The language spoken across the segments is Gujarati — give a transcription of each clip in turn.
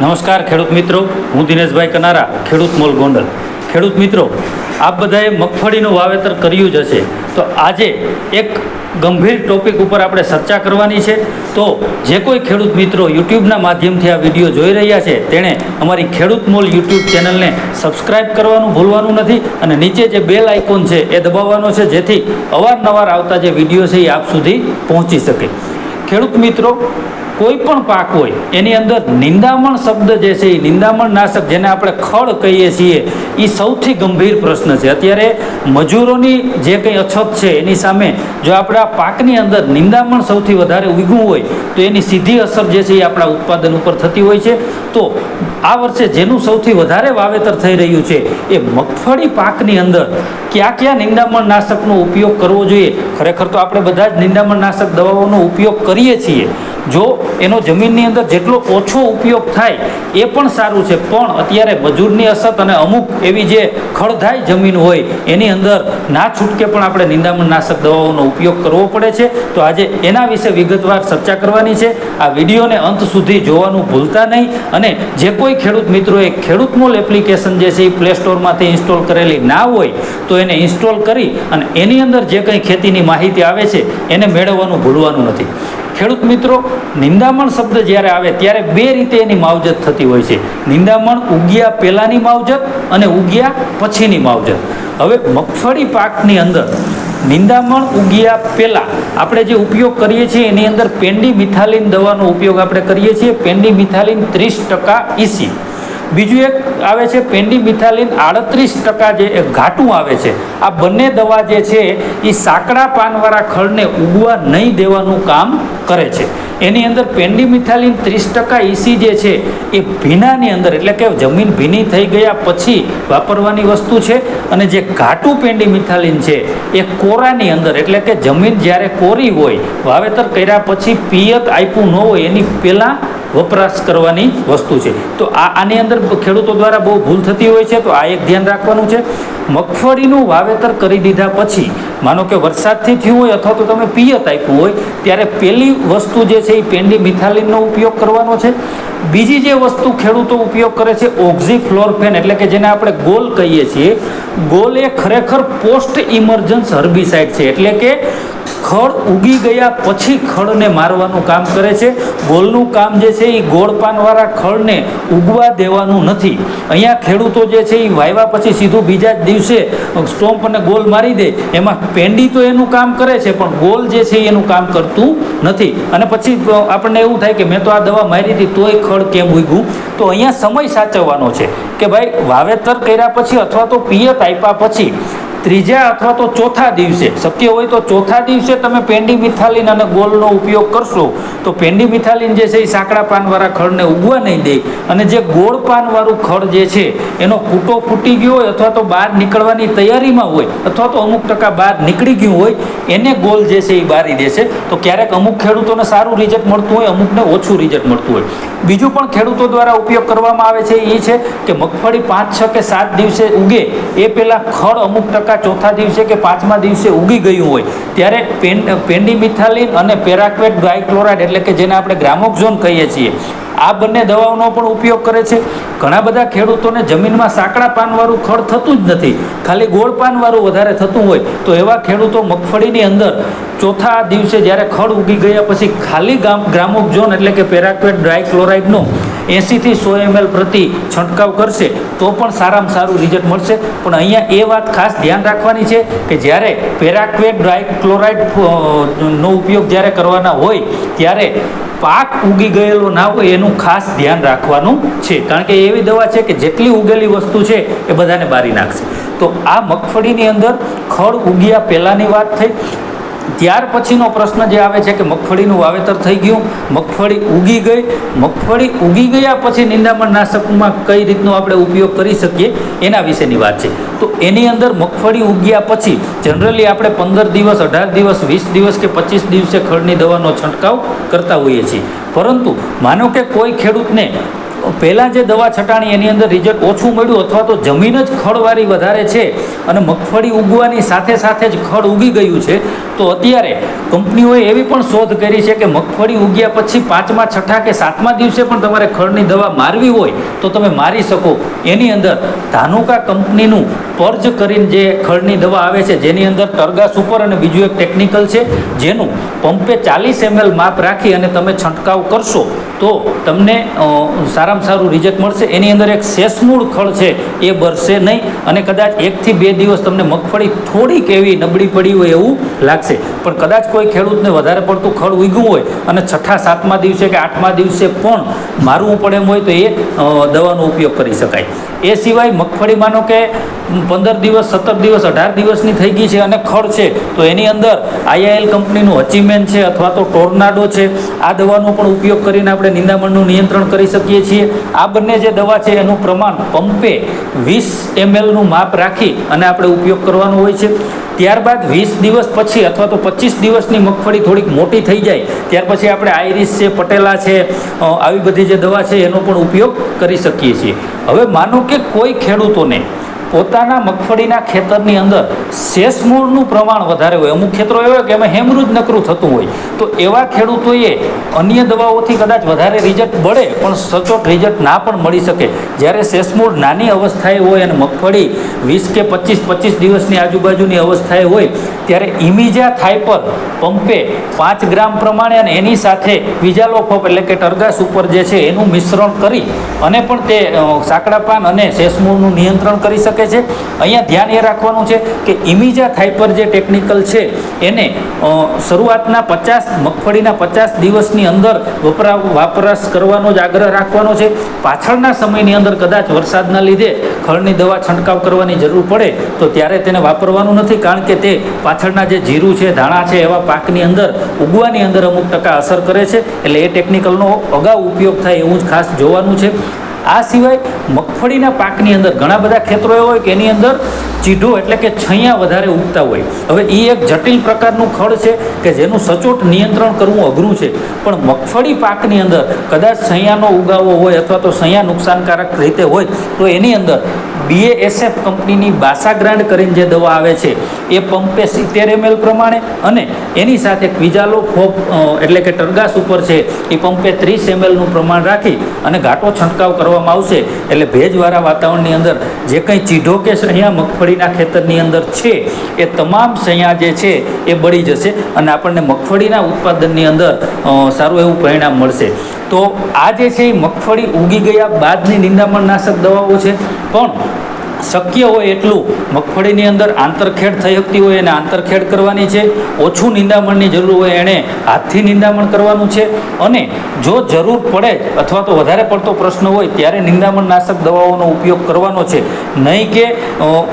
નમસ્કાર ખેડૂત મિત્રો, હું દિનેશભાઈ કનારા, ખેડૂત મોલ ગોંડલ. ખેડૂત મિત્રો, આપ બધાએ મગફળીનું વાવેતર કર્યું જ હશે. તો આજે એક ગંભીર ટોપિક ઉપર આપણે ચર્ચા કરવાની છે. તો જે કોઈ ખેડૂત મિત્રો યુટ્યુબના માધ્યમથી આ વીડિયો જોઈ રહ્યા છે, તેણે અમારી ખેડૂત મોલ યુટ્યુબ ચેનલને સબસ્ક્રાઇબ કરવાનું ભૂલવાનું નથી અને નીચે જે બેલ આઇકોન છે, એ દબાવવાનો છે, જેથી અવારનવાર આવતા જે વીડિયો છે, એ આપ સુધી પહોંચી શકે. ખેડૂત મિત્રો કોઈ પણ પાક હોય, એની અંદર નિંદામણ શબ્દ જે છે, એ નિંદામણ નાશક જેને આપણે ખડ કહીએ છીએ એ સૌથી ગંભીર પ્રશ્ન છે. અત્યારે મજૂરોની જે કંઈ અછત છે, એની સામે જો આપણા પાકની અંદર નિંદામણ સૌથી વધારે ઉગ્યું હોય, તો એની સીધી અસર જે છે, એ આપણા ઉત્પાદન ઉપર થતી હોય છે. તો આ વર્ષે જેનું સૌથી વધારે વાવેતર થઈ રહ્યું છે, એ મગફળી પાકની અંદર કયા કયા નિંદામણ નાશકનો ઉપયોગ કરવો જોઈએ? ખરેખર તો આપણે બધા જ નિંદામણ નાશક દવાઓનો ઉપયોગ કરીએ છીએ. જો એનો જમીનની અંદર જેટલો ઓછો ઉપયોગ થાય એ પણ સારું છે. પણ અત્યારે મજૂરની અસર અને અમુક એવી જે ખળધાય જમીન હોય, એની અંદર ના છૂટકે પણ આપણે નિંદામણનાશક દવાઓનો ઉપયોગ કરવો પડે છે. તો આજે એના વિશે વિગતવાર ચર્ચા કરવાની છે. આ વિડીયોને અંત સુધી જોવાનું ભૂલતા નહીં અને જે કોઈ ખેડૂત મિત્રોએ ખેડૂત મોલ એપ્લિકેશન જે છે એ પ્લે સ્ટોરમાંથી ઇન્સ્ટોલ કરેલી ના હોય, તો એને ઇન્સ્ટોલ કરી અને એની અંદર જે કંઈ ખેતીની માહિતી આવે છે, એને મેળવવાનું ભૂલવાનું નથી. ખેડૂત મિત્રો, નિંદામણ શબ્દ જ્યારે આવે ત્યારે બે રીતે એની માવજત થતી હોય છે. નિંદામણ ઉગ્યા પહેલાંની માવજત અને ઉગ્યા પછીની માવજત. હવે મગફળી પાકની અંદર નિંદામણ ઉગ્યા પહેલાં આપણે જે ઉપયોગ કરીએ છીએ એની અંદર પેન્ડી મિથાલિન દવાનો ઉપયોગ આપણે કરીએ છીએ. પેન્ડી મિથાલિન ત્રીસ ટકા ઇસી. બીજું એક આવે છે પેન્ડી મિથાલિન આડત્રીસ ટકા જે ઘાટું આવે છે. આ બંને દવા જે છે એ સાંકડા પાનવાળા ખળને ઉગવા નહીં દેવાનું કામ કરે છે. એની અંદર પેન્ડી મિથાલિન ત્રીસ ટકા ઈસી જે છે એ ભીનાની અંદર એટલે કે જમીન ભીની થઈ ગયા પછી વાપરવાની વસ્તુ છે અને જે ઘાટું પેન્ડી મિથાલિન છે એ કોરાની અંદર એટલે કે જમીન જ્યારે કોરી હોય, વાવેતર કર્યા પછી પિયત આપ્યું ન હોય એની પહેલાં વપરાશ કરવાની વસ્તુ છે. તો આ આની અંદર ખેડૂતો દ્વારા બહુ ભૂલ થતી હોય છે, તો આ એક ધ્યાન રાખવાનું છે. મગફળીનું વાવેતર કરી દીધા પછી, માનો કે વરસાદથી થયું હોય અથવા તો તમે પિયત આપ્યું હોય, ત્યારે પહેલી વસ્તુ જે છે એ પેન્ડી મિથાલિનનો ઉપયોગ કરવાનો છે. બીજી જે વસ્તુ ખેડૂતો ઉપયોગ કરે છે ઓક્ઝીફ્લોરફેન એટલે કે જેને આપણે ગોલ કહીએ છીએ. ગોલ એ ખરેખર પોસ્ટ ઇમરજન્સ હર્બિસાઇડ છે, એટલે કે ખડ ઉગી ગયા પછી ખડને મારવાનું કામ કરે છે. ગોળનું કામ જે છે એ ગોળ પાનવાળા ખડને ઉગવા દેવાનું નથી. અહીંયા ખેડૂતો જે છે એ વાવ્યા પછી સીધું બીજા જ દિવસે સ્ટોમ્પ અને ગોલ મારી દે. એમાં પેંડી તો એનું કામ કરે છે, પણ ગોલ જે છે એનું કામ કરતું નથી. અને પછી આપણને એવું થાય કે મેં તો આ દવા મારી હતી, તોય ખડ કેમ ઉગ્યું? તો અહીંયા સમય સાચવવાનો છે કે ભાઈ વાવેતર કર્યા પછી અથવા તો પિયત આપ્યા પછી ત્રીજા અથવા તો ચોથા દિવસે, શક્ય હોય તો ચોથા દિવસે તમે પેન્ડી મિથાલિન અને ગોલનો ઉપયોગ કરશો, તો પેન્ડી મિથાલિન જે છે એ સાંકડા પાનવાળા ખડને ઉગવા નહીં દે. અને જે ગોળ પાનવાળું ખડ જે છે, એનો કૂટો ફૂટી ગયો હોય અથવા તો બહાર નીકળવાની તૈયારીમાં હોય, અથવા તો અમુક ટકા બહાર નીકળી ગયું હોય, એને ગોલ જે છે એ બારી દેશે તો ક્યારેક અમુક ખેડૂતોને સારું રિઝલ્ટ મળતું હોય, અમુકને ઓછું રિઝલ્ટ મળતું હોય. બીજું પણ ખેડૂતો દ્વારા ઉપયોગ કરવામાં આવે છે એ છે કે મગફળી પાંચ છ કે સાત દિવસે ઉગે, એ પહેલાં ખડ અમુક ટકા ચોથા દિવસે કે પાંચમા દિવસે ઉગી ગયું હોય, ત્યારે પેન્ડીમિથાલિન અને પેરાક્વેટ ડાયક્લોરાઇડ એટલે કે જેને આપણે ગ્રામોક્ઝોન કહીએ છીએ, આ બંને દવાઓનો પણ ઉપયોગ કરે છે. ઘણા બધા ખેડૂતોને જમીનમાં સાંકડા પાનવાળું ખડ થતું જ નથી. ખાલી ગોળ પાનવાળું વધારે થતું હોય, તો એવા ખેડૂતો મગફળીની અંદર ચોથા દિવસે જ્યારે ખડ ઉગી ગયા પછી ખાલી ગામ, ગ્રામોક્ઝોન એટલે કે પેરાક્વેટ ડ્રાયક્લોરાઇડનો એંસીથી સો એમએલ પ્રતિ છંટકાવ કરશે, તો પણ સારામાં સારું રિઝલ્ટ મળશે. પણ અહીંયા એ વાત ખાસ ધ્યાન રાખવાની છે કે જ્યારે પેરાક્વેટ ડ્રાયક્લોરાઇડ નો ઉપયોગ જ્યારે કરવાના હોય, ત્યારે પાક ઉગી ગયેલો ના હોય એનું ખાસ ધ્યાન રાખવાનું છે. કારણ કે એવી દવા છે કે જેટલી ઉગેલી વસ્તુ છે એ બધાને બારી નાખશે. તો આ મગફળીની અંદર ખડ ઉગ્યા પહેલાંની વાત થઈ. ત્યાર પછીનો પ્રશ્ન જે આવે છે કે મગફળીનું વાવેતર થઈ ગયું, મગફળી ઉગી ગઈ, મગફળી ઉગી ગયા પછી નિંદામણ નાશકમાં કઈ રીતનો આપણે ઉપયોગ કરી શકીએ એના વિશેની વાત છે. તો એની અંદર મગફળી ઉગ્યા પછી જનરલી આપણે પંદર દિવસ, અઢાર દિવસ, વીસ દિવસ કે પચીસ દિવસે ખડની દવાનો છંટકાવ કરતા હોઈએ છીએ. પરંતુ માનો કે કોઈ ખેડૂતને પહેલાં જે દવા છટાણી એની અંદર રિઝલ્ટ ઓછું મળ્યું અથવા તો જમીન જ ખડવાળી વધારે છે અને મગફળી ઉગવાની સાથે સાથે જ ખડ ઉગી ગયું છે તો અત્યારે કંપનીઓએ એવી પણ શોધ કરી છે કે મગફળી ઉગ્યા પછી પાંચમા છઠ્ઠા કે સાતમા દિવસે પણ તમારે ખડની દવા મારવી હોય તો તમે મારી શકો. એની અંદર ધાનુકા કંપનીનું પર્જ કરીને જે ખડની દવા આવે છે જેની અંદર ટર્ગા સુપર અને બીજું એક ટેકનિકલ છે જેનું પંપે ચાલીસ એમએલ માપ રાખી અને તમે છંટકાવ કરશો તો તમને અ, સારામાં સારું રિઝલ્ટ મળશે. એની અંદર એક શેષમૂળ ખળ છે, એ બરશે નહીં. અને કદાચ એકથી બે દિવસ તમને મગફળી થોડીક એવી નબળી પડી હોય એવું લાગશે. પણ કદાચ કોઈ ખેડૂતને વધારે પડતું ખળ ઉગ્યું હોય અને છઠ્ઠા, સાતમા દિવસે કે આઠમા દિવસે પણ મારવું પડે એમ હોય તો એ દવાનો ઉપયોગ કરી શકાય. એ સિવાય મગફળી માનો કે પંદર દિવસ, સત્તર દિવસ, અઢાર દિવસની થઈ ગઈ છે અને ખડ છે, તો એની અંદર આઈઆઈએલ કંપનીનું અચીવમેન્ટ છે અથવા તો ટોર્નાડો છે. આ દવાનો પણ ઉપયોગ કરીને આપણે નિંદામણનું નિયંત્રણ કરી શકીએ છીએ. આ બંને જે દવા છે એનું પ્રમાણ પંપે વીસ એમએલનું માપ રાખી અને આપણે ઉપયોગ કરવાનો હોય છે. ત્યારબાદ વીસ દિવસ પછી અથવા તો પચીસ દિવસની મગફળી થોડીક મોટી થઈ જાય, ત્યાર પછી આપણે આઈરિસ છે, પટેલા છે આવી બધી જે દવા છે એનો પણ ઉપયોગ કરી શકીએ છીએ. હવે માનો કે કોઈ ખેડૂતોને પોતાના મગફળીના ખેતરની અંદર શેષમૂળનું પ્રમાણ વધારે હોય. અમુક ખેતરો એવા કે એમાં હેમરૂજ નકરું થતું હોય. તો એવા ખેડૂતોએ અન્ય દવાઓથી કદાચ વધારે રિઝલ્ટ મળે, પણ સચોટ રિઝલ્ટ ના પણ મળી શકે. જ્યારે શેષમૂળ નાની અવસ્થાએ હોય અને મગફળી વીસ કે પચીસ પચીસ દિવસની આજુબાજુની અવસ્થાએ હોય, ત્યારે ઇમિજા થાઇપર પંપે પાંચ ગ્રામ પ્રમાણે અને એની સાથે વિજાલોફોપ એટલે કે ટર્ગાસ ઉપર જે છે એનું મિશ્રણ કરી અને પણ તે સાંકડાપાન પાન અને શેષમૂળનું નિયંત્રણ કરી શકે. છે. અહીંયા ધ્યાન એ રાખવાનું છે કે ઇમિજા થાઇપર જે ટેકનિકલ છે, એને શરૂઆતના પચાસ, મગફળીના પચાસ દિવસની અંદર વપરા, વાપરાશ કરવાનો જ આગ્રહ રાખવાનો છે. પાછળના સમયની અંદર કદાચ વરસાદના લીધે ખળની દવા છંટકાવ કરવાની જરૂર પડે, તો ત્યારે તેને વાપરવાનું નથી, કારણ કે તે પાછળના જે જીરું છે, ધાણા છે, એવા પાકની અંદર ઉગવાની અંદર અમુક ટકા અસર કરે છે. એટલે એ ટેકનિકલનો અગાઉ ઉપયોગ થાય એવું જ ખાસ જોવાનું છે. આ સિવાય મગફળીના પાકની અંદર ઘણા બધા ખેતરો એવા હોય કે એની અંદર ચીઢો એટલે કે છૈયા વધારે ઉગતા હોય. હવે એ એક જટિલ પ્રકારનું ખડ છે કે જેનું સચોટ નિયંત્રણ કરવું અઘરું છે. પણ મગફળી પાકની અંદર કદાચ છૈયાનો ઉગાવો હોય અથવા તો છૈયા નુકસાનકારક રીતે હોય, તો એની અંદર બીએએસએફ કંપનીની બાસાગ્રાન્ડ કરીને જે દવા આવે છે, એ પંપે સિત્તેર એમએલ પ્રમાણે અને એની સાથે ક્વિજાલો ફોપ એટલે કે ટરગાસ ઉપર છે, એ પંપે ત્રીસ એમએલનું પ્રમાણ રાખી અને ઘાટો છંટકાવ કરવામાં આવશે. એટલે ભેજવાળા વાતાવરણની અંદર જે કંઈ ચીઢો કે સહિયા મગફળીના ખેતરની અંદર છે, એ તમામ સહિયા જે છે, એ બળી જશે અને આપણને મગફળીના ઉત્પાદનની અંદર સારું એવું પરિણામ મળશે. તો આ જે છે એ મગફળી ઉગી ગયા બાદની નિંદામણનાશક દવાઓ છે. પણ શક્ય હોય એટલું મગફળીની અંદર આંતરખેડ થઈ શકતી હોય એને આંતરખેડ કરવાની છે. ઓછું નિંદામણની જરૂર હોય એણે હાથથી નિંદામણ કરવાનું છે. અને જો જરૂર પડે અથવા તો વધારે પડતો પ્રશ્ન હોય ત્યારે નિંદામણનાશક દવાઓનો ઉપયોગ કરવાનો છે. નહીં કે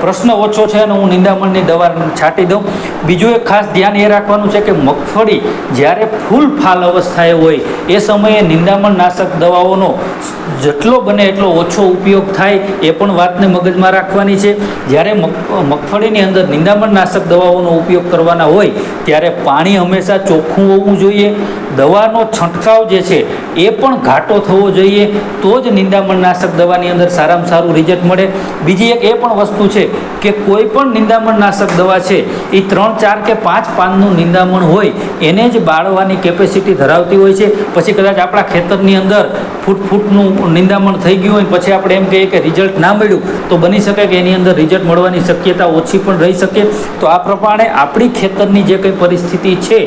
પ્રશ્ન ઓછો છે અને હું નિંદામણની દવા છાંટી દઉં. બીજું એક ખાસ ધ્યાન એ રાખવાનું છે કે મગફળી જ્યારે ફૂલ ફાલ અવસ્થાએ હોય એ સમયે નિંદામણનાશક દવાઓનો જેટલો બને એટલો ઓછો ઉપયોગ થાય એ પણ વાતને મગજમાં રાખવાની છે. જ્યારે મગફળીની અંદર નિંદામણનાશક દવાઓનો ઉપયોગ કરવાના હોય, ત્યારે પાણી હંમેશા ચોખ્ખું હોવું જોઈએ. દવાનો છંટકાવ જે છે, એ પણ ઘાટો થવો જોઈએ. તો જ નિંદામણનાશક દવાની અંદર સારામાં સારું રિઝલ્ટ મળે. બીજી એક એ પણ વસ્તુ છે કે કોઈ પણ નિંદામણનાશક દવા છે, એ ત્રણ, ચાર કે પાંચ પાનનું નિંદામણ હોય, એને જ બાળવાની કેપેસિટી ધરાવતી હોય છે. પછી કદાચ આપણા ખેતરની અંદર ફૂટ ફૂટનું નિંદામણ થઈ ગયું હોય, પછી આપણે એમ કહીએ કે રિઝલ્ટ ના મળ્યું, તો બની શકે કે એની અંદર રિઝલ્ટ મળવાની શક્યતા ઓછી પણ રહી શકે. તો આ પ્રમાણે આપણી ખેતરની જે કંઈ પરિસ્થિતિ છે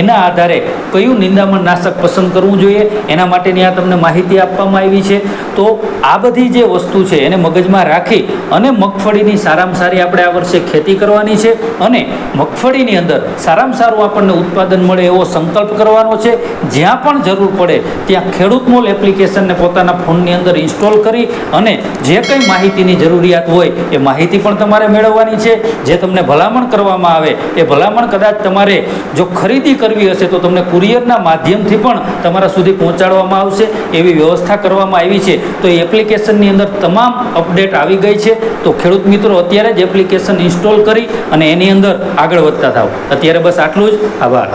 એના આધારે કયું નિંદામણ નાશક પસંદ કરવું જોઈએ, એના માટેની આ તમને માહિતી આપવામાં આવી છે. તો આ બધી જે વસ્તુ છે, એને મગજમાં રાખી અને મગફળીની સારામાં સારી આપણે આ વર્ષે ખેતી કરવાની છે અને મગફળીની અંદર સારામાં સારું આપણને ઉત્પાદન મળે એવો સંકલ્પ કરવાનો છે. જ્યાં પણ જરૂર પડે, ત્યાં ખેડૂત મોલ એપ્લિકેશનને પોતાના ફોનની અંદર ઇન્સ્ટોલ કરી અને જે કંઈ માહિતીની જરૂરિયાત હોય, એ માહિતી પણ તમારે મેળવવાની છે. જે તમને ભલામણ કરવામાં આવે, એ ભલામણ કદાચ તમારે જો ખરીદી કરવી હશે તો તમને કુરિયરના માધ્યમથી પણ તમારા સુધી પહોંચાડવામાં આવશે. એવી વ્યવસ્થા કરવામાં આવી છે. તો એ એપ્લિકેશનની અંદર તમામ અપડેટ આવી ગઈ છે. તો ખેડૂત મિત્રો, અત્યારે જ એપ્લિકેશન ઇન્સ્ટોલ કરી અને એની અંદર આગળ વધતા થાવ અત્યારે બસ આટલું જ. આભાર.